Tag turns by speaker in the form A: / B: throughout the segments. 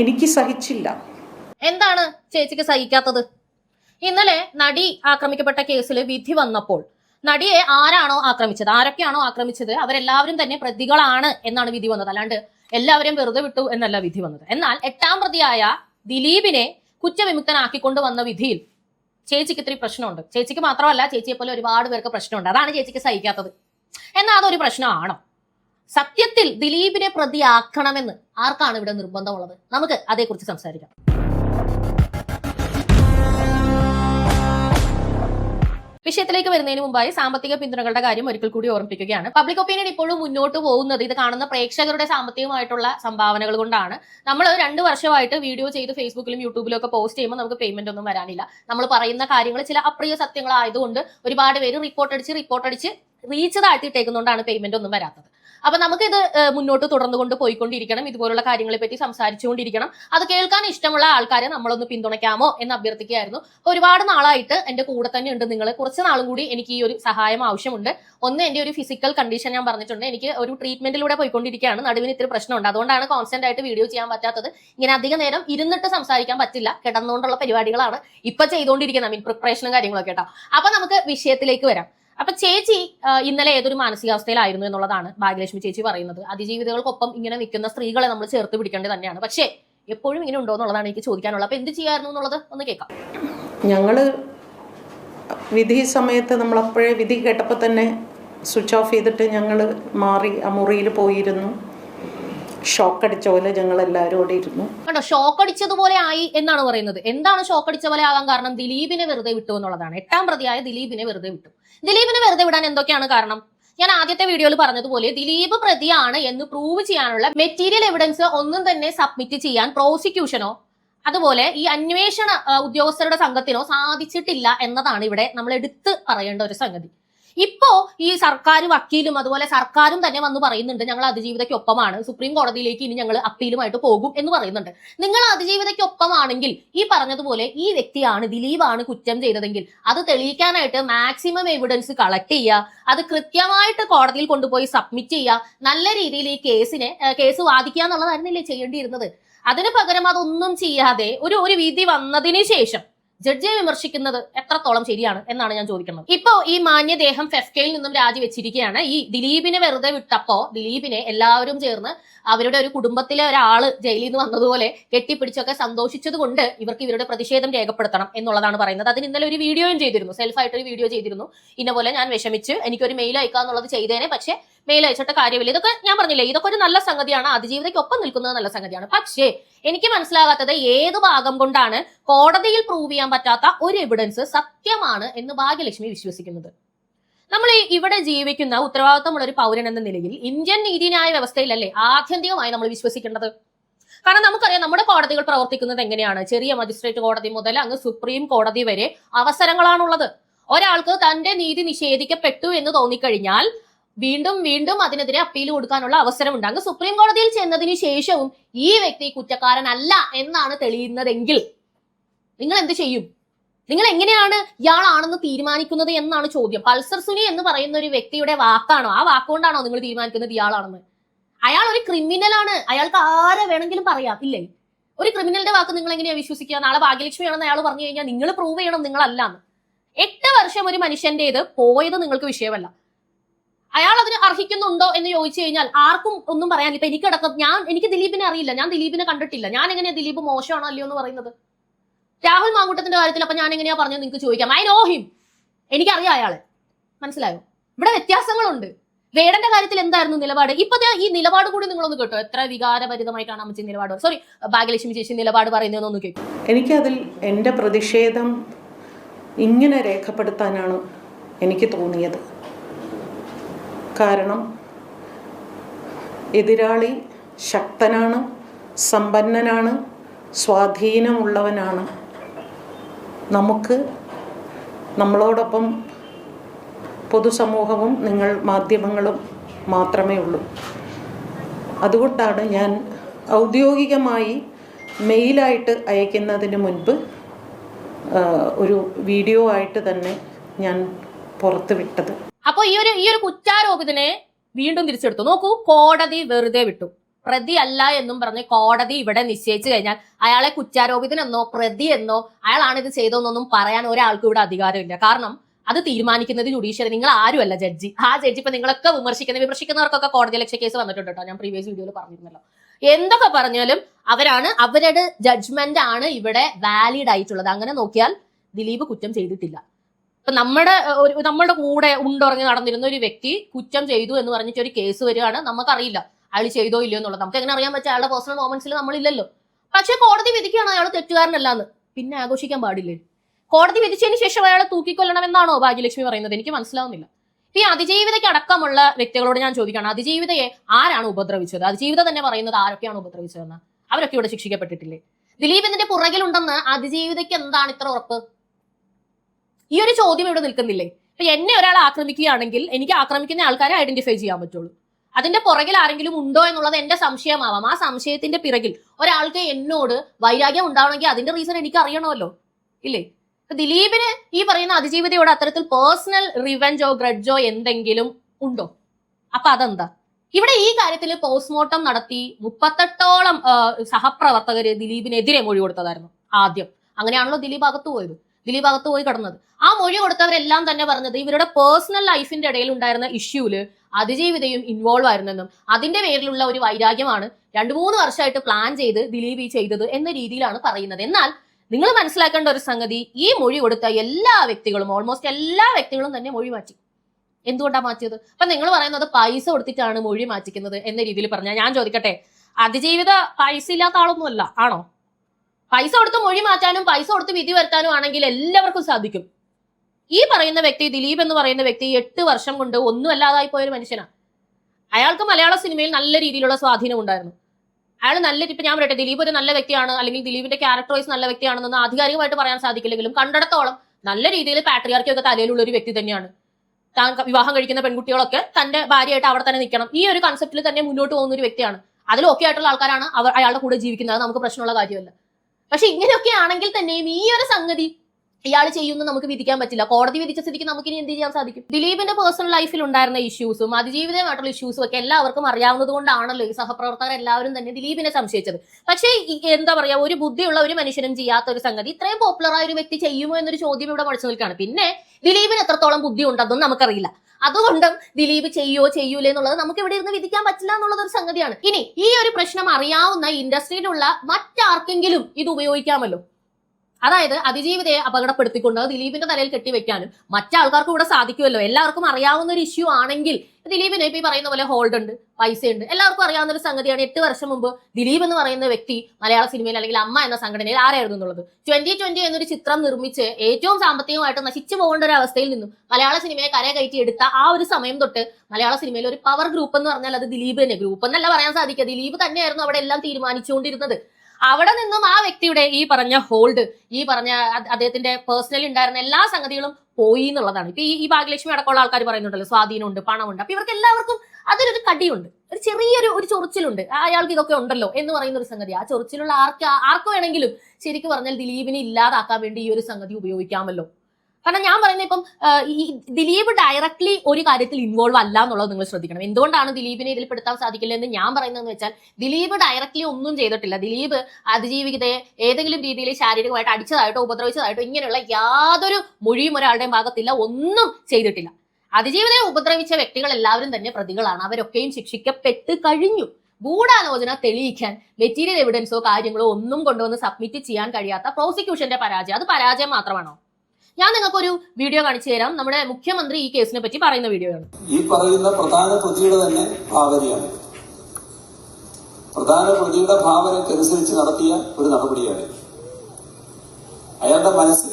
A: എനിക്ക് സഹിച്ചില്ല.
B: എന്താണ് ചേച്ചിക്ക് സഹിക്കാത്തത്? ഇന്നലെ നടി ആക്രമിക്കപ്പെട്ട കേസിൽ വിധി വന്നപ്പോൾ നടിയെ ആരാണോ ആക്രമിച്ചത്? ആരൊക്കെയാണോ ആക്രമിച്ചത്? അവരെല്ലാവരും തന്നെ പ്രതികളാണ് എന്നാണ് വിധി വന്നത്. അല്ലാണ്ട് എല്ലാവരെയും വെറുതെ വിട്ടു എന്നല്ല വിധി വന്നത്. എന്നാൽ എട്ടാം പ്രതിയായ ദിലീപിനെ കുറ്റവിമുക്തനാക്കിക്കൊണ്ട് വന്ന വിധിയിൽ ചേച്ചിക്ക് ഇത്തിരി പ്രശ്നമുണ്ട്. ചേച്ചിക്ക് മാത്രമല്ല ചേച്ചിയെ പോലെ ഒരുപാട് പേർക്ക് പ്രശ്നമുണ്ട്. അതാണ് ചേച്ചിക്ക് സഹിക്കാത്തത്. എന്നാൽ അതൊരു പ്രശ്നമാണോ? സത്യത്തിൽ ദിലീപിനെ പ്രതിയാക്കണമെന്ന് ആർക്കാണ് ഇവിടെ നിർബന്ധമുള്ളത്? നമുക്ക് അതേക്കുറിച്ച് സംസാരിക്കാം. വിഷയത്തിലേക്ക് വരുന്നതിന് മുമ്പായി സാമ്പത്തിക പിന്തുണകളുടെ കാര്യം ഒരിക്കൽ കൂടി ഓർമ്മിപ്പിക്കുകയാണ്. പബ്ലിക് ഒപ്പീനിയൻ ഇപ്പോഴും മുന്നോട്ട് പോകുന്നത് ഇത് കാണുന്ന പ്രേക്ഷകരുടെ സാമ്പത്തികമായിട്ടുള്ള സംഭാവനകൾ കൊണ്ടാണ്. നമ്മൾ രണ്ട് വർഷമായിട്ട് വീഡിയോ ചെയ്ത് ഫേസ്ബുക്കിലും യൂട്യൂബിലും ഒക്കെ പോസ്റ്റ് ചെയ്യുമ്പോൾ നമുക്ക് പേയ്മെന്റ് ഒന്നും വരാനില്ല. നമ്മൾ പറയുന്ന കാര്യങ്ങൾ ചില അപ്രിയ സത്യങ്ങളായതുകൊണ്ട് ഒരുപാട് പേര് റിപ്പോർട്ട് അടിച്ച് റിപ്പോർട്ട് അടിച്ച് റീച്ച് താഴ്ത്തിയിട്ടേക്കുന്നതുകൊണ്ടാണ് പേയ്മെന്റ് ഒന്നും വരാത്തത്. അപ്പൊ നമുക്കിത് മുന്നോട്ട് മുന്നോട്ട് തുടർന്നുകൊണ്ട് പോയിക്കൊണ്ടിരിക്കണം. ഇതുപോലുള്ള കാര്യങ്ങളെ പറ്റി സംസാരിച്ചുകൊണ്ടിരിക്കണം. അത് കേൾക്കാൻ ഇഷ്ടമുള്ള ആൾക്കാരെ നമ്മളൊന്ന് പിന്തുണയ്ക്കാമോ എന്ന് അഭ്യർത്ഥിക്കുകയായിരുന്നു. ഒരുപാട് നാളായിട്ട് എന്റെ കൂടെ തന്നെ ഉണ്ട് നിങ്ങൾ കുറച്ച് നാളും കൂടി എനിക്ക് ഈ ഒരു സഹായം ആവശ്യമുണ്ട്. ഒന്ന് എന്റെ ഒരു ഫിസിക്കൽ കണ്ടീഷൻ ഞാൻ പറഞ്ഞിട്ടുണ്ട്. എനിക്ക് ഒരു ട്രീറ്റ്മെന്റിലൂടെ പോയിക്കൊണ്ടിരിക്കുകയാണ്. നടുവിന് ഇത്തിരി പ്രശ്നമുണ്ട്. അതുകൊണ്ടാണ് കോൺസ്റ്റന്റ് ആയിട്ട് വീഡിയോ ചെയ്യാൻ പറ്റാത്തത്. ഇങ്ങനെ അധിക നേരം ഇരുന്നിട്ട് സംസാരിക്കാൻ പറ്റില്ല. കിടന്നുകൊണ്ടുള്ള പരിപാടികളാണ് ഇപ്പൊ ചെയ്തുകൊണ്ടിരിക്കുന്നത്. മീൻ പ്രിപ്പറേഷനും കാര്യങ്ങളൊക്കെ കേട്ടോ. അപ്പൊ നമുക്ക് വിഷയത്തിലേക്ക് വരാം. അപ്പൊ ചേച്ചി ഇന്നലെ ഏതൊരു മാനസികാവസ്ഥയിലായിരുന്നു എന്നുള്ളതാണ് ഭാഗ്യലക്ഷ്മി ചേച്ചി പറയുന്നത്. അതിജീവിതകൾക്കൊപ്പം ഇങ്ങനെ നിൽക്കുന്ന സ്ത്രീകളെ നമ്മൾ ചേർത്ത് പിടിക്കേണ്ടത് തന്നെയാണ്. പക്ഷേ എപ്പോഴും ഇങ്ങനെ ഉണ്ടോ എന്നുള്ളതാണ് എനിക്ക് ചോദിക്കാനുള്ളത്. അപ്പൊ എന്ത് ചെയ്യായിരുന്നു എന്നുള്ളത് ഒന്ന് കേൾക്കാം.
A: ഞങ്ങൾ വിധി സമയത്ത് നമ്മളപ്പോഴേ വിധി കേട്ടപ്പോൾ തന്നെ സ്വിച്ച് ഓഫ് ചെയ്തിട്ട് ഞങ്ങൾ മാറി ആ മുറിയിൽ പോയിരുന്നു. ഷോക്ക് അടിച്ച പോലെ ഞങ്ങൾ എല്ലാവരും അവിടെ ഇരുന്നു.
B: കണ്ടോ? ഷോക്ക് അടിച്ചതുപോലെ ആയി എന്നാണ് പറയുന്നത്. എന്താണ് ഷോക്ക് അടിച്ച പോലെ ആവാൻ കാരണം? ദിലീപിനെ വെറുതെ വിട്ടു എന്നുള്ളതാണ്. എട്ടാം പ്രതിയായ ദിലീപിനെ വെറുതെ വിട്ടു. ദിലീപിനെ വെറുതെ വിടാൻ എന്തൊക്കെയാണ് കാരണം? ഞാൻ ആദ്യത്തെ വീഡിയോയിൽ പറഞ്ഞതുപോലെ ദിലീപ് പ്രതിയാണ് എന്ന് പ്രൂവ് ചെയ്യാനുള്ള മെറ്റീരിയൽ എവിഡൻസ് ഒന്നും തന്നെ സബ്മിറ്റ് ചെയ്യാൻ പ്രോസിക്യൂഷനോ അതുപോലെ ഈ അന്വേഷണ ഉദ്യോഗസ്ഥരുടെ സംഘത്തിനോ സാധിച്ചിട്ടില്ല എന്നതാണ് ഇവിടെ നമ്മൾ എടുത്ത് പറയേണ്ട ഒരു സംഗതി. ഇപ്പോ ഈ സർക്കാരും വക്കീലും അതുപോലെ സർക്കാരും തന്നെ വന്ന് പറയുന്നുണ്ട് ഞങ്ങൾ അതിജീവിതയ്ക്കൊപ്പമാണ്. സുപ്രീം കോടതിയിലേക്ക് ഇനി ഞങ്ങൾ അപ്പീലുമായിട്ട് പോകും എന്ന് പറയുന്നുണ്ട്. നിങ്ങൾ അതിജീവിതയ്ക്ക് അതിജീവിതയ്ക്കൊപ്പമാണെങ്കിൽ ഈ പറഞ്ഞതുപോലെ ഈ വ്യക്തിയാണ് ദിലീപാണ് കുറ്റം ചെയ്തതെങ്കിൽ അത് തെളിയിക്കാനായിട്ട് മാക്സിമം എവിഡൻസ് കളക്ട് ചെയ്യുക. അത് കൃത്യമായിട്ട് കോടതിയിൽ കൊണ്ടുപോയി സബ്മിറ്റ് ചെയ്യുക. നല്ല രീതിയിൽ ഈ കേസിനെ കേസ് വാദിക്കുക എന്നുള്ളതായിരുന്നില്ലേ ചെയ്യേണ്ടിയിരുന്നത്? അതിന് പകരം അതൊന്നും ചെയ്യാതെ ഒരു ഒരു വിധി വന്നതിന് ശേഷം ജഡ്ജിയെ വിമർശിക്കുന്നത് എത്രത്തോളം ശരിയാണ് എന്നാണ് ഞാൻ ചോദിക്കുന്നത്. ഇപ്പോ ഈ മാന്യദേഹം ഫെഫ്കയിൽ നിന്നും രാജിവെച്ചിരിക്കുകയാണ്. ഈ ദിലീപിനെ വെറുതെ വിട്ടപ്പോ ദിലീപിനെ എല്ലാവരും ചേർന്ന് അവരുടെ ഒരു കുടുംബത്തിലെ ഒരാൾ ജയിലിൽ നിന്ന് വന്നതുപോലെ കെട്ടിപ്പിടിച്ചൊക്കെ സന്തോഷിച്ചത് കൊണ്ട് ഇവർക്ക് ഇവരുടെ പ്രതിഷേധം രേഖപ്പെടുത്തണം എന്നുള്ളതാണ് പറയുന്നത്. അതിന് ഇന്നലെ ഒരു വീഡിയോയും ചെയ്തിരുന്നു. സെൽഫായിട്ട് ഒരു വീഡിയോ ചെയ്തിരുന്നു. ഇന്ന പോലെ ഞാൻ വിഷമിച്ച് എനിക്കൊരു മെയിൽ അയക്കാന്നുള്ളത് ചെയ്തേനെ. പക്ഷേ മെയിൽ അയച്ചിട്ട് കാര്യമില്ല. ഇതൊക്കെ ഞാൻ പറഞ്ഞില്ലേ ഇതൊക്കെ ഒരു നല്ല സംഗതിയാണ്. അതിജീവിതയ്ക്ക് ഒപ്പം നിൽക്കുന്നത് നല്ല സംഗതിയാണ്. പക്ഷേ എനിക്ക് മനസ്സിലാകാത്തത് ഏത് ഭാഗം കൊണ്ടാണ് കോടതിയിൽ പ്രൂവ് ചെയ്യാൻ പറ്റാത്ത ഒരു എവിഡൻസ് സത്യമാണ് എന്ന് ഭാഗ്യലക്ഷ്മി വിശ്വസിക്കുന്നത്? നമ്മൾ ഈ ഇവിടെ ജീവിക്കുന്ന ഉത്തരവാദിത്തമുള്ള ഒരു പൗരൻ എന്ന നിലയിൽ ഇന്ത്യൻ നീതിന്യായ വ്യവസ്ഥയിലല്ലേ ആത്യന്തികമായി നമ്മൾ വിശ്വസിക്കേണ്ടത്? കാരണം നമുക്കറിയാം നമ്മുടെ കോടതികൾ പ്രവർത്തിക്കുന്നത് എങ്ങനെയാണ്? ചെറിയ മജിസ്ട്രേറ്റ് കോടതി മുതൽ അങ്ങ് സുപ്രീം കോടതി വരെ അവസരങ്ങളാണുള്ളത്. ഒരാൾക്ക് തന്റെ നീതി നിഷേധിക്കപ്പെട്ടു എന്ന് തോന്നിക്കഴിഞ്ഞാൽ വീണ്ടും വീണ്ടും അതിനെതിരെ അപ്പീൽ കൊടുക്കാനുള്ള അവസരമുണ്ട്. അങ്ങ് സുപ്രീം കോടതിയിൽ ചെന്നതിന് ശേഷവും ഈ വ്യക്തി കുറ്റക്കാരനല്ല എന്നാണ് തെളിയുന്നതെങ്കിൽ നിങ്ങൾ എന്ത് ചെയ്യും? നിങ്ങൾ എങ്ങനെയാണ് ഇയാളാണെന്ന് തീരുമാനിക്കുന്നത് എന്നാണ് ചോദ്യം. പൾസർ സുനി എന്ന് പറയുന്ന ഒരു വ്യക്തിയുടെ വാക്കാണോ? ആ വാക്കുകൊണ്ടാണോ നിങ്ങൾ തീരുമാനിക്കുന്നത് ഇയാളാണെന്ന്? അയാൾ ഒരു ക്രിമിനലാണ്. അയാൾക്ക് ആരെ വേണമെങ്കിലും പറയാം. ഇല്ലേ? ഒരു ക്രിമിനലിന്റെ വാക്ക് നിങ്ങൾ എങ്ങനെയാണ് വിശ്വസിക്കുക? നാളെ ഭാഗ്യലക്ഷ്മിയാണെന്ന് അയാൾ പറഞ്ഞു കഴിഞ്ഞാൽ നിങ്ങൾ പ്രൂവ് ചെയ്യണം നിങ്ങളല്ലാന്ന്. എട്ട് വർഷം ഒരു മനുഷ്യന്റേത് പോയത് നിങ്ങൾക്ക് വിഷയമല്ല. അയാൾ അതിന് അർഹിക്കുന്നുണ്ടോ എന്ന് ചോദിച്ചു കഴിഞ്ഞാൽ ആർക്കും ഒന്നും പറയാനില്ല. ഇപ്പൊ എനിക്കടക്കം ഞാൻ എനിക്ക് ദിലീപിനെ അറിയില്ല. ഞാൻ ദിലീപിനെ കണ്ടിട്ടില്ല. ഞാൻ എങ്ങനെയാ ദിലീപ് മോശമാണോ അല്ലയോ എന്ന് പറയുന്നത്? രാഹുൽ മാങ്കൂട്ടത്തിന്റെ കാര്യത്തിൽ അപ്പൊ ഞാൻ എങ്ങനെയാ പറഞ്ഞത് നിങ്ങൾക്ക് ചോദിക്കാം. I know him. എനിക്കറിയാം അയാളെ. മനസ്സിലായോ? ഇവിടെ വ്യത്യാസങ്ങളുണ്ട്. വേടന്റെ കാര്യത്തിൽ എന്തായിരുന്നു നിലപാട്? ഇപ്പൊ ഈ നിലപാട് കൂടി നിങ്ങളൊന്ന് കേട്ടോ. എത്ര വികാരഭരിതമായിട്ടാണ് അമ്മച്ചി നിലപാട് സോറി ഭാഗ്യലക്ഷ്മി ചേച്ചി നിലപാട് പറയുന്നതെന്നൊന്ന് കേൾക്കും
A: എനിക്കതിൽ എന്റെ പ്രതിഷേധം ഇങ്ങനെ രേഖപ്പെടുത്താനാണ് എനിക്ക് തോന്നിയത്. കാരണം എതിരാളി ശക്തനാണ് സമ്പന്നനാണ് സ്വാധീനമുള്ളവനാണ്. നമുക്ക് നമ്മളോടൊപ്പം പൊതുസമൂഹവും നിങ്ങൾ മാധ്യമങ്ങളും മാത്രമേ ഉള്ളൂ. അതുകൊണ്ടാണ് ഞാൻ ഔദ്യോഗികമായി മെയിലായിട്ട് അയക്കുന്നതിന് മുൻപ് ഒരു വീഡിയോ ആയിട്ട് തന്നെ ഞാൻ പുറത്ത് വിട്ടത്
B: അപ്പൊ ഈ ഒരു ഈ ഒരു കുറ്റാരോപിതനെ വീണ്ടും തിരിച്ചെടുത്തു. നോക്കൂ കോടതി വെറുതെ വിട്ടു. പ്രതി അല്ല എന്നും പറഞ്ഞ് കോടതി ഇവിടെ നിശ്ചയിച്ചു കഴിഞ്ഞാൽ അയാളെ കുറ്റാരോപിതനെന്നോ പ്രതി എന്നോ അയാളാണ് ഇത് ചെയ്തതെന്നൊന്നും പറയാൻ ഒരാൾക്കും ഇവിടെ അധികാരമില്ല. കാരണം അത് തീരുമാനിക്കുന്നത് ജുഡീഷ്യറി നിങ്ങൾ ആരുമല്ല ജഡ്ജി ആ ജഡ്ജി ഇപ്പൊ നിങ്ങളൊക്കെ വിമർശിക്കുന്ന വിമർശിക്കുന്നവർക്കൊക്കെ കോടതി ലക്ഷ്യ കേസ് വന്നിട്ടുണ്ട് കേട്ടോ. ഞാൻ പ്രീവിയസ് വീഡിയോയിൽ പറഞ്ഞിരുന്നല്ലോ. എന്തൊക്കെ പറഞ്ഞാലും അവരാണ് അവരുടെ ജഡ്ജ്മെന്റ് ആണ് ഇവിടെ വാലിഡ് ആയിട്ടുള്ളത്. അങ്ങനെ നോക്കിയാൽ ദിലീപ് കുറ്റം ചെയ്തിട്ടില്ല. ഇപ്പൊ നമ്മുടെ ഒരു നമ്മുടെ കൂടെ ഉണ്ടുറങ്ങി നടന്നിരുന്ന ഒരു വ്യക്തി കുറ്റം ചെയ്തു എന്ന് പറഞ്ഞിട്ട് ഒരു കേസ് വരികയാണ് നമുക്കറിയില്ല. അയാൾ ചെയ്തോ ഇല്ലയോ എന്നുള്ളത്. നമുക്ക് എങ്ങനെ അറിയാൻ പറ്റുക അയാളുടെ പേഴ്സണൽ മൊമെന്റ്സിൽ നമ്മളില്ലല്ലോ. പക്ഷെ കോടതി വിധിക്കുകയാണ് അയാൾ തെറ്റുകാരനല്ലാന്ന്. പിന്നെ ആഘോഷിക്കാൻ പാടില്ലേ? കോടതി വിധിച്ചതിന് ശേഷം അയാളെ തൂക്കിക്കൊല്ലണമെന്നാണോ ഭാഗ്യലക്ഷ്മി പറയുന്നത്? എനിക്ക് മനസ്സിലാവുന്നില്ല. ഈ അതിജീവിതയ്ക്ക് അടക്കമുള്ള വ്യക്തികളോട് ഞാൻ ചോദിക്കുകയാണ്. അതിജീവിതയെ ആരാണ് ഉപദ്രവിച്ചത്? അതിജീവിത തന്നെ പറയുന്നത് ആരൊക്കെയാണ് ഉപദ്രവിച്ചതെന്ന്? അവരൊക്കെ ഇവിടെ ശിക്ഷിക്കപ്പെട്ടിട്ടില്ലേ? ദിലീപ് ഇതിന്റെ പുറകിലുണ്ടെന്ന് അതിജീവിതയ്ക്ക് എന്താണ് ഇത്ര ഉറപ്പ്? ഈ ഒരു ചോദ്യം ഇവിടെ നിൽക്കുന്നില്ലേ? ഇപ്പൊ എന്നെ ഒരാൾ ആക്രമിക്കുകയാണെങ്കിൽ എനിക്ക് ആക്രമിക്കുന്ന ആൾക്കാരെ ഐഡന്റിഫൈ ചെയ്യാൻ പറ്റുള്ളൂ. അതിന്റെ പുറകിൽ ആരെങ്കിലും ഉണ്ടോ എന്നുള്ളത് എന്റെ സംശയമാവാം. ആ സംശയത്തിന്റെ പിറകിൽ ഒരാൾക്ക് എന്നോട് വൈരാഗ്യം ഉണ്ടാവണമെങ്കിൽ അതിന്റെ റീസൺ എനിക്ക് അറിയണമല്ലോ. ഇല്ലേ? അപ്പൊ ദിലീപിന് ഈ പറയുന്ന അതിജീവിതയോട് അത്തരത്തിൽ പേഴ്സണൽ റിവെഞ്ചോ ഗ്രഡ്ജോ എന്തെങ്കിലും ഉണ്ടോ? അപ്പൊ അതെന്താ? ഇവിടെ ഈ കാര്യത്തിൽ പോസ്റ്റ്മോർട്ടം നടത്തി മുപ്പത്തെട്ടോളം സഹപ്രവർത്തകര് ദിലീപിനെതിരെ മൊഴി കൊടുത്തതായിരുന്നു ആദ്യം. അങ്ങനെയാണല്ലോ ദിലീപ് അകത്തു പോയത്. ദിലീപ് അകത്ത് പോയി കിടന്നത്. ആ മൊഴി കൊടുത്തവരെല്ലാം തന്നെ പറഞ്ഞത് ഇവരുടെ പേഴ്സണൽ ലൈഫിന്റെ ഇടയിൽ ഉണ്ടായിരുന്ന ഇഷ്യൂൽ അതിജീവിതയും ഇൻവോൾവ് ആയിരുന്നെന്നും അതിന്റെ പേരിലുള്ള ഒരു വൈരാഗ്യമാണ് രണ്ടു മൂന്ന് വർഷമായിട്ട് പ്ലാൻ ചെയ്ത് ദിലീപ് ഈ ചെയ്തത് എന്ന രീതിയിലാണ് പറയുന്നത്. എന്നാൽ നിങ്ങൾ മനസ്സിലാക്കേണ്ട ഒരു സംഗതി ഈ മൊഴി കൊടുത്ത എല്ലാ വ്യക്തികളും ഓൾമോസ്റ്റ് എല്ലാ വ്യക്തികളും തന്നെ മൊഴി മാറ്റി. എന്തുകൊണ്ടാണ് മാറ്റിയത്? അപ്പൊ നിങ്ങൾ പറയുന്നത് പൈസ കൊടുത്തിട്ടാണ് മൊഴി മാറ്റിക്കുന്നത് എന്ന രീതിയിൽ പറഞ്ഞാൽ ഞാൻ ചോദിക്കട്ടെ? അതിജീവിത പൈസ ഇല്ലാത്ത ആളൊന്നുമല്ല ആണോ? പൈസ കൊടുത്ത് മൊഴി മാറ്റാനും പൈസ കൊടുത്ത് വിധി വരുത്താനും ആണെങ്കിൽ എല്ലാവർക്കും സാധിക്കും. ഈ പറയുന്ന വ്യക്തി ദിലീപ് എന്ന് പറയുന്ന വ്യക്തി എട്ട് വർഷം കൊണ്ട് ഒന്നും അല്ലാതായി പോയ ഒരു മനുഷ്യനാണ് അയാൾക്ക് മലയാള സിനിമയിൽ നല്ല രീതിയിലുള്ള സ്വാധീനം ഉണ്ടായിരുന്നു. അയാൾ നല്ല ഇപ്പൊ ഞാൻ പറയട്ടെ ദിലീപ് ഒരു നല്ല വ്യക്തിയാണ് അല്ലെങ്കിൽ ദിലീപിന്റെ ക്യാരക്ടർ വൈസ് നല്ല വ്യക്തിയാണെന്ന് ആധികാരികമായിട്ട് പറയാൻ സാധിക്കില്ലെങ്കിലും കണ്ടിടത്തോളം നല്ല രീതിയിൽ പാട്രിയാർക്കൊക്കെ തലയിലുള്ള ഒരു വ്യക്തി തന്നെയാണ്. താൻ വിവാഹം കഴിക്കുന്ന പെൺകുട്ടികളൊക്കെ തന്റെ ഭാര്യയായിട്ട് അവിടെ തന്നെ നിൽക്കണം. ഈ ഒരു കൺസെപ്റ്റിൽ തന്നെ മുന്നോട്ട് പോകുന്ന ഒരു വ്യക്തിയാണ്. അതിൽ ഓക്കെ ആയിട്ടുള്ള ആൾക്കാരാണ് അവർ അയാളുടെ കൂടെ ജീവിക്കുന്നത്. നമുക്ക് പ്രശ്നമുള്ള കാര്യമല്ല. പക്ഷെ ഇങ്ങനെയൊക്കെ ആണെങ്കിൽ തന്നെയും ഈ ഒരു സംഗതി ഇയാൾ ചെയ്യുമെന്ന് നമുക്ക് വിധിക്കാൻ പറ്റില്ല. കോടതി വിധിച്ച സ്ഥിതിക്ക് നമുക്ക് ഇനി എന്ത് ചെയ്യാൻ സാധിക്കും? ദിലീപിന്റെ പേഴ്സണൽ ലൈഫിൽ ഉണ്ടായിരുന്ന ഇഷ്യൂസും അതിജീവിതമായിട്ടുള്ള ഇഷ്യൂസും ഒക്കെ എല്ലാവർക്കും അറിയാവുന്നത് കൊണ്ടാണല്ലോ ഈ സഹപ്രവർത്തകർ എല്ലാവരും തന്നെ ദിലീപിനെ സംശയിച്ചത്. പക്ഷേ എന്താ പറയാ ഒരു ബുദ്ധിയുള്ള ഒരു മനുഷ്യനും ചെയ്യാത്ത ഒരു സംഗതി ഇത്രയും പോപ്പുലർ ആയ ഒരു വ്യക്തി ചെയ്യുമോ എന്നൊരു ചോദ്യം ഇവിടെ മടിച്ചു നിൽക്കുകയാണ്. പിന്നെ ദിലീപിന് എത്രത്തോളം ബുദ്ധി ഉണ്ടെന്നും നമുക്കറിയില്ല. അതുകൊണ്ടും ദിലീപ് ചെയ്യോ ചെയ്യൂലേ എന്നുള്ളത് നമുക്ക് ഇവിടെ ഇരുന്ന് വിധിക്കാൻ പറ്റില്ല എന്നുള്ളത് ഒരു സംഗതിയാണ്. ഇനി ഈ ഒരു പ്രശ്നം അറിയാവുന്ന ഇൻഡസ്ട്രിയിലുള്ള മറ്റാർക്കെങ്കിലും ഇത് ഉപയോഗിക്കാമല്ലോ. അതായത് അതിജീവിതയെ അപകടപ്പെടുത്തിക്കൊണ്ട് ദിലീപിന്റെ തലയിൽ കെട്ടിവെക്കാനും മറ്റാൾക്കാർക്കും ഇവിടെ സാധിക്കുമല്ലോ. എല്ലാവർക്കും അറിയാവുന്ന ഒരു ഇഷ്യൂ ആണെങ്കിൽ ദിലീപിന് ഇപ്പൊ ഈ പറയുന്ന പോലെ ഹോൾഡ് ഉണ്ട് പൈസയുണ്ട്. എല്ലാവർക്കും അറിയാവുന്ന ഒരു സംഗതിയാണ് എട്ട് വർഷം മുമ്പ് ദിലീപ് എന്ന് പറയുന്ന വ്യക്തി മലയാള സിനിമയിൽ അല്ലെങ്കിൽ അമ്മ എന്ന സംഘടനയിൽ ആരായിരുന്നു എന്നുള്ളത്. ട്വന്റി ട്വന്റി എന്നൊരു ചിത്രം നിർമ്മിച്ച് ഏറ്റവും സാമ്പത്തികമായിട്ട് നശിച്ചു പോകേണ്ട ഒരു അവസ്ഥയിൽ നിന്നും മലയാള സിനിമയെ കര കയറ്റി എടുത്ത ആ ഒരു സമയം തൊട്ട് മലയാള സിനിമയിൽ ഒരു പവർ ഗ്രൂപ്പ് എന്ന് പറഞ്ഞാൽ അത് ദിലീപ് തന്നെ. ഗ്രൂപ്പ് എന്നല്ല പറയാൻ സാധിക്കുക. ദിലീപ് തന്നെയായിരുന്നു അവിടെ എല്ലാം തീരുമാനിച്ചുകൊണ്ടിരുന്നത്. അവിടെ നിന്നും ആ വ്യക്തിയുടെ ഈ പറഞ്ഞ ഹോൾഡ് ഈ പറഞ്ഞ അദ്ദേഹത്തിന്റെ പേഴ്സണലി ഉണ്ടായിരുന്ന എല്ലാ സംഗതികളും പോയി എന്നുള്ളതാണ്. ഇപ്പൊ ഈ ഭാഗ്യലക്ഷ്മി അടക്കമുള്ള ആൾക്കാർ പറയുന്നുണ്ടല്ലോ സ്വാധീനമുണ്ട് പണമുണ്ട്. അപ്പൊ ഇവർക്ക് എല്ലാവർക്കും അതിലൊരു കടിയുണ്ട്. ഒരു ചെറിയൊരു ഒരു ചൊറിച്ചിലുണ്ട്. അയാൾക്ക് ഇതൊക്കെ ഉണ്ടല്ലോ എന്ന് പറയുന്ന ഒരു സംഗതി. ആ ചൊറിച്ചിലുള്ള ആർക്ക് ആർക്ക് വേണമെങ്കിലും ശരിക്കും പറഞ്ഞാൽ ദിലീപിനെ ഇല്ലാതാക്കാൻ വേണ്ടി ഈ ഒരു സംഗതി ഉപയോഗിക്കാമല്ലോ. കാരണം ഞാൻ പറയുന്നത് ഇപ്പം ഈ ദിലീപ് ഡയറക്ട്ലി ഒരു കാര്യത്തിൽ ഇൻവോൾവ് അല്ല എന്നുള്ളത് നിങ്ങൾ ശ്രദ്ധിക്കണം. എന്തുകൊണ്ടാണ് ദിലീപിനെ ഇതിൽ പെടുത്താൻ സാധിക്കില്ല എന്ന് ഞാൻ പറയുന്നതെന്ന് വെച്ചാൽ ദിലീപ് ഡയറക്ട്ലി ഒന്നും ചെയ്തിട്ടില്ല. ദിലീപ് അതിജീവിതയെ ഏതെങ്കിലും രീതിയിൽ ശാരീരികമായിട്ട് അടിച്ചതായിട്ടോ ഉപദ്രവിച്ചതായിട്ടോ ഇങ്ങനെയുള്ള യാതൊരു മൊഴിയും ഒരാളുടെയും ഭാഗത്തില്ല. ഒന്നും ചെയ്തിട്ടില്ല. അതിജീവിതയെ ഉപദ്രവിച്ച വ്യക്തികൾ എല്ലാവരും തന്നെ പ്രതികളാണ്. അവരൊക്കെയും ശിക്ഷിക്കപ്പെട്ട് കഴിഞ്ഞു. ഗൂഢാലോചന തെളിയിക്കാൻ മെറ്റീരിയൽ എവിഡൻസോ കാര്യങ്ങളോ ഒന്നും കൊണ്ടുവന്ന് സബ്മിറ്റ് ചെയ്യാൻ കഴിയാത്ത പ്രോസിക്യൂഷന്റെ പരാജയം. അത് പരാജയം മാത്രമാണോ? ഞാൻ നിങ്ങൾക്കൊരു വീഡിയോ കാണിച്ചു തരാം. നമ്മുടെ മുഖ്യമന്ത്രി ഈ കേസിനെ പറ്റി പറയുന്ന വീഡിയോയാണ്
C: ഈ പറയുന്ന പ്രധാന പ്രതിയുടെ തന്നെ ഭാവനയാണ്. പ്രധാന പ്രതിയുടെ ഭാവനയ്ക്കനുസരിച്ച് നടത്തിയ ഒരു നടപടിയാണ്. അയാളുടെ മനസ്സിൽ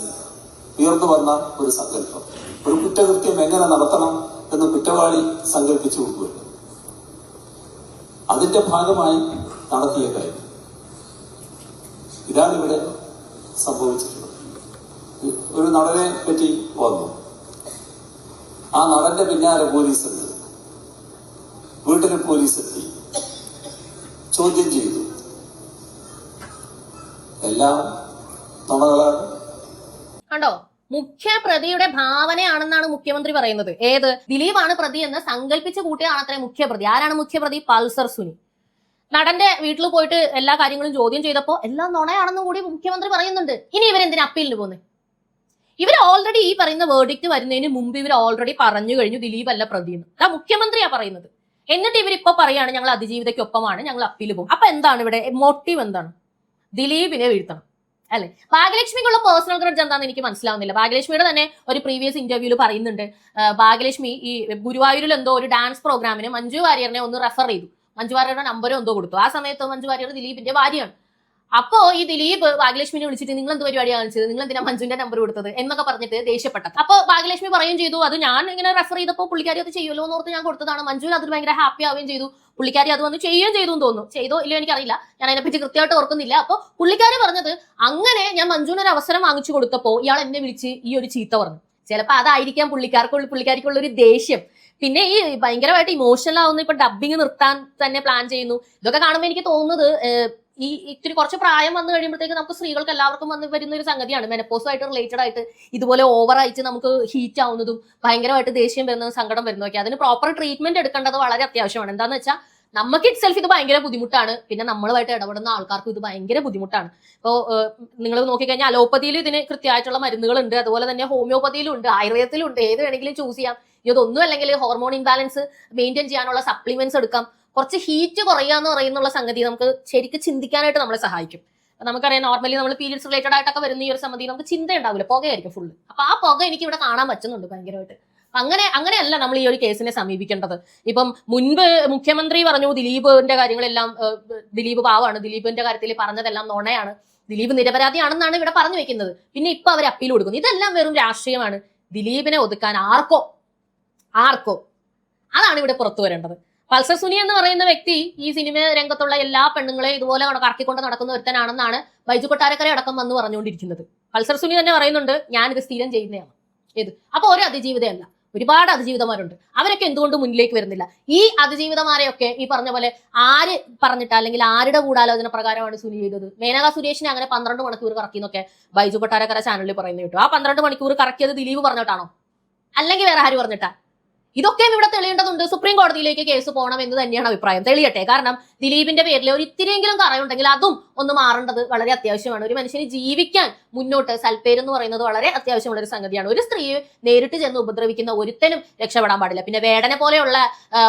C: ഉയർന്നു വന്ന ഒരു സങ്കല്പം. ഒരു കുറ്റകൃത്യം എങ്ങനെ നടത്തണം എന്ന് കുറ്റവാളി സങ്കല്പിച്ചു കൊടുക്കുക അതിന്റെ ഭാഗമായി നടത്തിയ കാര്യം. ഇതാണ് ഇവിടെ സംഭവിച്ചിട്ടുള്ളത്. ഒരു നടനെ പറ്റി വന്നു. ആ നടന്റെ പിന്നാലെ പോലീസ് എത്തി. വീട്ടിൽ പോലീസ് എത്തി. ചോദ്യം ചെയ്തു. എല്ലാം നുണകളാണ്
B: കണ്ടോ? മുഖ്യ പ്രതിയുടെ ഭാവനയാണെന്നാണ് മുഖ്യമന്ത്രി പറയുന്നത്. ഏത്? ദിലീപാണ് പ്രതി എന്ന് സങ്കല്പിച്ച് കൂട്ടിയാണ് അത്ര മുഖ്യപ്രതി. ആരാണ് മുഖ്യപ്രതി? പൾസർ സുനി. നടന്റെ വീട്ടിൽ പോയിട്ട് എല്ലാ കാര്യങ്ങളും ചോദ്യം ചെയ്തപ്പോൾ എല്ലാം നുണയാണെന്നും കൂടി മുഖ്യമന്ത്രി പറയുന്നുണ്ട്. ഇനി ഇവരെന്തിനാ അപ്പീലിന് പോകുന്നത് ഇവർ ഓൾറെഡി ഈ പറയുന്ന വേർഡിക്റ്റ് വരുന്നതിന് മുമ്പ് ഇവർ ഓൾറെഡി പറഞ്ഞു കഴിഞ്ഞു ദിലീപ് അല്ല പ്രതിയെന്ന് അതാ മുഖ്യമന്ത്രിയാ പറയുന്നത്. എന്നിട്ട് ഇവരിപ്പോ പറയാണ് ഞങ്ങൾ അതിജീവിതയ്ക്കൊപ്പമാണ് ഞങ്ങൾ അപ്പീൽ പോകും. അപ്പൊ എന്താണ് ഇവിടെ? മോട്ടീവ് എന്താണ്? ദിലീപിനെ വീഴ്ത്തണം. അല്ലെ? ഭാഗ്യലക്ഷ്മിക്കുള്ള പേഴ്സണൽ ഗ്രഡ്ജ് എന്താണെന്ന് എനിക്ക് മനസ്സിലാവുന്നില്ല. ഭാഗ്യലക്ഷ്മിയുടെ തന്നെ ഒരു പ്രീവിയസ് ഇന്റർവ്യൂവിൽ പറയുന്നുണ്ട്. ഭാഗ്യലക്ഷ്മി ഈ ഗുരുവായൂരിൽ എന്തോ ഒരു ഡാൻസ് പ്രോഗ്രാമിന് മഞ്ജു വാര്യറിനെ ഒന്ന് റെഫർ ചെയ്തു. മഞ്ജു വാര്യരുടെ നമ്പരും എന്തോ കൊടുത്തു. ആ സമയത്ത് മഞ്ജു വാര്യർ ദിലീപിന്റെ ഭാര്യയാണ്. അപ്പോ ഈ ദിലീപ് ഭാഗ്യലക്ഷ്മിനെ വിളിച്ചിട്ട് നിങ്ങൾ എന്ത് പരിപാടി കാണിച്ചത്? നിങ്ങൾ എന്തിനാ മഞ്ജുവിന്റെ നമ്പർ കൊടുത്തത്? എന്നൊക്കെ പറഞ്ഞിട്ട് ദേഷ്യപ്പെട്ടത്. അപ്പൊ ഭാഗ്യലക്ഷ്മി പറയുകയും ചെയ്തു അത് ഞാൻ ഇങ്ങനെ റെഫർ ചെയ്തപ്പോൾ പുള്ളിക്കാരി അത് ചെയ്യുമല്ലോ എന്ന് ഓർത്ത് ഞാൻ കൊടുത്തതാണ്. മഞ്ജു അതിൽ ഭയങ്കര ഹാപ്പി ആവുകയും ചെയ്തു. പുള്ളിക്കാരി അത് വന്ന് ചെയ്യുകയും ചെയ്തു എന്ന് തോന്നുന്നു. ചെയ്തോ ഇല്ലയോ എനിക്കറിയില്ല. ഞാൻ അതിനെപ്പറ്റി കൃത്യമായിട്ട് ഓർക്കുന്നില്ല. അപ്പോൾ പുള്ളിക്കാരി പറഞ്ഞത് അങ്ങനെ ഞാൻ മഞ്ജുവിന് ഒരു അവസരം വാങ്ങിച്ചു കൊടുത്തപ്പോൾ ഇയാൾ എന്നെ വിളിച്ച് ഈ ഒരു ചീത്ത പറഞ്ഞു. ചിലപ്പോൾ അതായിരിക്കാം പുള്ളിക്കാർക്കുള്ള പുള്ളിക്കാരിക്കുള്ള ഒരു ദേഷ്യം. പിന്നെ ഈ ഭയങ്കരമായിട്ട് ഇമോഷണൽ ആവുന്ന. ഇപ്പൊ ഡബിങ് നിർത്താൻ തന്നെ പ്ലാൻ ചെയ്യുന്നു. ഇതൊക്കെ കാണുമ്പോൾ എനിക്ക് തോന്നുന്നത് ഈ ഇത്തിരി കുറച്ച് പ്രായം വന്നു കഴിയുമ്പോഴത്തേക്ക് നമുക്ക് സ്ത്രീകൾക്ക് എല്ലാവർക്കും വന്ന് വരുന്ന ഒരു സംഗതിയാണ്. മെനപ്പോസുമായിട്ട് റിലേറ്റഡ് ആയിട്ട് ഇതുപോലെ ഓവർ ആയിട്ട് നമുക്ക് ഹീറ്റ് ആവുന്നതും ഭയങ്കരമായിട്ട് ദേഷ്യം വരുന്നതും സങ്കടം വരുന്നതൊക്കെ. അതിന് പ്രോപ്പർ ട്രീറ്റ്മെന്റ് എടുക്കേണ്ടത് വളരെ അത്യാവശ്യമാണ്. എന്താന്ന് വെച്ചാൽ നമുക്ക് ഇറ്റ് സെൽഫ് ഇത് ഭയങ്കര ബുദ്ധിമുട്ടാണ്. പിന്നെ നമ്മളുമായിട്ട് ഇടപെടുന്ന ആൾക്കാർക്ക് ഇത് ഭയങ്കര ബുദ്ധിമുട്ടാണ്. ഇപ്പോൾ നിങ്ങൾ നോക്കിക്കഴിഞ്ഞാൽ അലോപ്പതിയിൽ ഇതിന് കൃത്യമായിട്ടുള്ള മരുന്നുകളുണ്ട്. അതുപോലെ തന്നെ ഹോമിയോപ്പതിയിലും ഉണ്ട് ആയുർവേദത്തിലും ഏത് വേണമെങ്കിലും ചൂസ് ചെയ്യാം. ഇതൊന്നും അല്ലെങ്കിൽ ഹോർമോൺ ഇംബാലൻസ് മെയിന്റെയിൻ ചെയ്യാനുള്ള സപ്ലിമെന്റ്സ് എടുക്കാം. കുറച്ച് ഹീറ്റ് കുറയുക എന്ന് പറയുന്നുള്ള സംഗതി നമുക്ക് ശരിക്കും ചിന്തിക്കാനായിട്ട് നമ്മളെ സഹായിക്കും. നമുക്കറിയാം നോർമലി നമ്മൾ പീരിയഡ്സ് റിലേറ്റഡ് ആയിട്ടൊക്കെ വരുന്ന ഈ ഒരു സംഗതി നമുക്ക് ചിന്ത ഉണ്ടാവില്ല പുകയായിരിക്കും ഫുള്ള് അപ്പൊ ആ പുക എനിക്ക് ഇവിടെ കാണാൻ പറ്റുന്നുണ്ട് ഭയങ്കരമായിട്ട്. അങ്ങനെ അങ്ങനെയല്ല നമ്മൾ ഈ ഒരു കേസിനെ സമീപിക്കേണ്ടത്. ഇപ്പം മുൻപ് മുഖ്യമന്ത്രി പറഞ്ഞു ദിലീപിന്റെ കാര്യങ്ങളെല്ലാം ദിലീപ് പാവാണ്. ദിലീപിന്റെ കാര്യത്തിൽ പറഞ്ഞതെല്ലാം നുണയാണ്. ദിലീപ് നിരപരാധിയാണെന്നാണ് ഇവിടെ പറഞ്ഞു വെക്കുന്നത്. പിന്നെ ഇപ്പൊ അവർ അപ്പീൽ കൊടുക്കുന്നു. ഇതെല്ലാം വെറും രാഷ്ട്രീയമാണ്. ദിലീപിനെ ഒതുക്കാൻ ആർക്കോ ആർക്കോ? അതാണ് ഇവിടെ പുറത്തു വരേണ്ടത്. പൾസർ സുനി എന്ന് പറയുന്ന വ്യക്തി ഈ സിനിമ രംഗത്തുള്ള എല്ലാ പെണ്ണുങ്ങളെയും ഇതുപോലെ കറക്കിക്കൊണ്ട് നടക്കുന്ന ഒരുത്തനാണെന്നാണ് ബൈജു കൊട്ടാരക്കര അടക്കം വന്ന് പറഞ്ഞുകൊണ്ടിരിക്കുന്നത്. പൾസർ സുനി തന്നെ പറയുന്നുണ്ട് ഞാനിത് സ്ഥിരം ചെയ്യുന്നതാണ് ഏത്? അപ്പൊ ഒരു അതിജീവിതയല്ല. ഒരുപാട് അതിജീവിതമാരുണ്ട്. അവരൊക്കെ എന്തുകൊണ്ട് മുന്നിലേക്ക് വരുന്നില്ല? ഈ അതിജീവിതമാരെയൊക്കെ ഈ പറഞ്ഞ പോലെ ആര് പറഞ്ഞിട്ട് അല്ലെങ്കിൽ ആരുടെ ഗൂഢാലോചന പ്രകാരമാണ് സുനി ചെയ്തത്? മേനക സുരേഷിനെ അങ്ങനെ പന്ത്രണ്ട് മണിക്കൂർ കറക്കിന്നൊക്കെ ബൈജു കൊട്ടാരക്കര ചാനലിൽ പറയുന്നത് കേട്ടോ. ആ പന്ത്രണ്ട് മണിക്കൂർ കറക്കിയത് ദിലീപ് പറഞ്ഞിട്ടാണോ? അല്ലെങ്കിൽ വേറെ ആര് പറഞ്ഞിട്ടാ? ഇതൊക്കെയും ഇവിടെ തെളിയേണ്ടതുണ്ട്. സുപ്രീം കോടതിയിലേക്ക് കേസ് പോകണം എന്ന് തന്നെയാണ് അഭിപ്രായം. തെളിയട്ടെ. കാരണം ദിലീപിന്റെ പേരിൽ ഒരു ഇത്തിരിയെങ്കിലും കറയുണ്ടെങ്കിൽ അതും ഒന്ന് മാറേണ്ടത് വളരെ അത്യാവശ്യമാണ്. ഒരു മനുഷ്യന് ജീവിക്കാൻ മുന്നോട്ട് സൽപ്പേര് എന്ന് പറയുന്നത് വളരെ അത്യാവശ്യമുള്ള ഒരു സംഗതിയാണ്. ഒരു സ്ത്രീയെ നേരിട്ട് ചെന്ന് ഉപദ്രവിക്കുന്ന ഒരുത്തനും രക്ഷപ്പെടാൻ പാടില്ല. പിന്നെ വേടനെ പോലെയുള്ള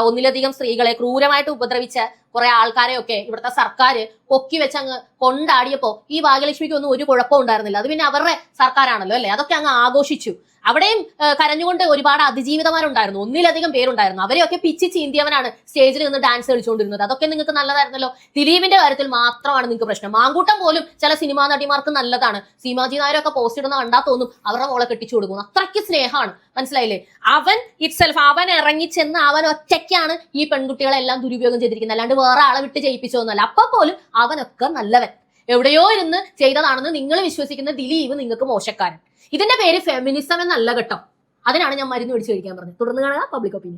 B: ഒന്നിലധികം സ്ത്രീകളെ ക്രൂരമായിട്ട് ഉപദ്രവിച്ച കുറെ ആൾക്കാരെയൊക്കെ ഇവിടുത്തെ സർക്കാർ പൊക്കി വെച്ച് അങ്ങ് കൊണ്ടാടിയപ്പോ ഈ ഭാഗ്യലക്ഷ്മിക്ക് ഒന്നും ഒരു കുഴപ്പം ഉണ്ടായിരുന്നില്ല. അത് പിന്നെ അവരുടെ സർക്കാരാണല്ലോ അല്ലെ? അതൊക്കെ അങ്ങ് ആഘോഷിച്ചു. അവിടെയും കരഞ്ഞുകൊണ്ട് ഒരുപാട് അതിജീവിതമാരുണ്ടായിരുന്നു ഒന്നിലധികം പേരുണ്ടായിരുന്നു. അവരെയൊക്കെ പിച്ചി ചീന്തിയവനാണ് സ്റ്റേജിൽ നിന്ന് ഡാൻസ് കളിച്ചുകൊണ്ടിരുന്നത്. അതൊക്കെ നിങ്ങൾക്ക് നല്ലതായിരുന്നല്ലോ. ദിലീപിന്റെ കാര്യത്തിൽ മാത്രമാണ് നിങ്ങൾക്ക് പ്രശ്നം. മാങ്കൂട്ടം പോലും ചില സിനിമാ നടിമാർക്ക് നല്ലതാണ്. സീമാജി നായരൊക്കെ പോസ്റ്റ് ഇടുന്ന കണ്ടാ തോന്നും അവരുടെ മോളെ കെട്ടിച്ചു കൊടുക്കുന്നു അത്രയ്ക്ക് സ്നേഹമാണ്. മനസ്സിലായില്ലേ? അവൻ ഇറ്റ്സെൽഫ് അവൻ ഇറങ്ങി ചെന്ന് അവൻ ഒറ്റയ്ക്കാണ് ഈ പെൺകുട്ടികളെല്ലാം ദുരുപയോഗം ചെയ്തിരിക്കുന്നത്. അല്ലാണ്ട് വേറെ ആളെ വിട്ട് ചെയ്യിപ്പിച്ചതൊന്നുമല്ല. അപ്പൊ പോലും അവനൊക്കെ നല്ലവൻ. എവിടെയോ ഇരുന്ന് ചെയ്തതാണെന്ന് നിങ്ങൾ വിശ്വസിക്കുന്ന ദിലീപ് നിങ്ങൾക്ക് മോശക്കാരൻ. ഇതിന്റെ പേര് ഫെമിനിസം എന്നല്ല കേട്ടോ. അതിനാണ് ഞാൻ മരുന്ന് പിടിച്ച് കഴിക്കാൻ പറഞ്ഞത്. തുടർന്ന് കാണുക പബ്ലിക് ഒപ്പീനിയൻ